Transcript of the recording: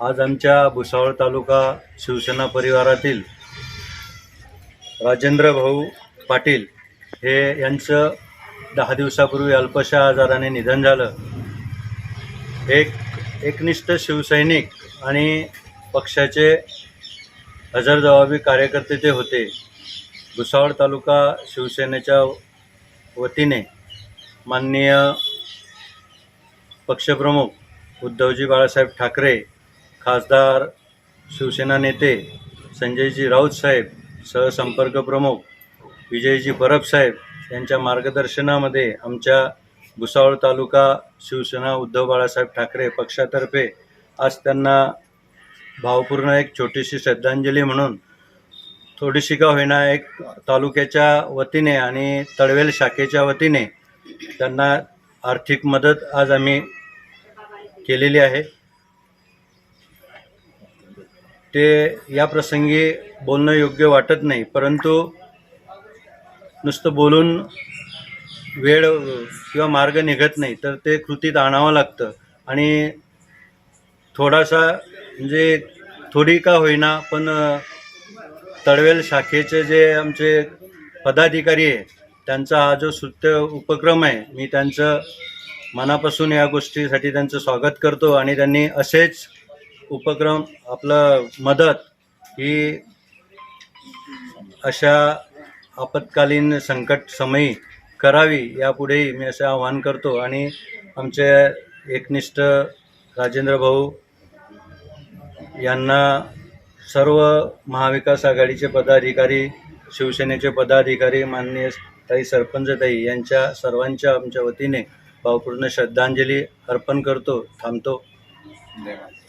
आज आमच्या भुसावळ तालुका शिवसेना परिवारातील राजेंद्र भाऊ पाटील हे यांचं दहा दिवसापूर्वी अल्पशा आजाराने निधन झालं. एक एकनिष्ठ शिवसैनिक आणि पक्षाचे हजरजबाबी कार्यकर्ते ते होते. भुसावळ तालुका शिवसेनेच्या वतीने माननीय पक्षप्रमुख उद्धवजी बाळासाहेब ठाकरे खासदार शिवसेना नेते संजयजी राऊत साहेब सहसंपर्क प्रमुख विजयजी परब साहेब यांच्या मार्गदर्शनामध्ये आमच्या भुसावळ तालुका शिवसेना उद्धव बाळासाहेब ठाकरे पक्षातर्फे आज त्यांना भावपूर्ण एक छोटीशी श्रद्धांजली म्हणून थोडीशी का होईना एक तालुक्याच्या वतीने आणि तळवेल शाखेच्या वतीने त्यांना आर्थिक मदत आज आम्ही केलेली आहे. ते या प्रसंगी बोलणं योग्य वाटत नाही परंतु नुसतं बोलून वेळ किंवा मार्ग निघत नाही तर ते कृतीत आणावं लागतं. आणि थोडासा म्हणजे थोडी का होईना पण तळवेल शाखेचे जे आमचे पदाधिकारी आहे त्यांचा हा जो सुत्य उपक्रम आहे मी त्यांचं मनापासून या गोष्टीसाठी त्यांचं स्वागत करतो आणि त्यांनी असेच उपक्रम आपलं मदत ही अशा आपत्कालीन संकट समयी करावी यापुढेही मी असं आवाहन करतो. आणि आमचे एकनिष्ठ राजेंद्र भाऊ यांना सर्व महाविकास आघाडीचे पदाधिकारी शिवसेनेचे पदाधिकारी माननीय ताई सरपंचताई यांच्या सर्वांच्या आमच्या वतीने भावपूर्ण श्रद्धांजली अर्पण करतो थांबतो. धन्यवाद.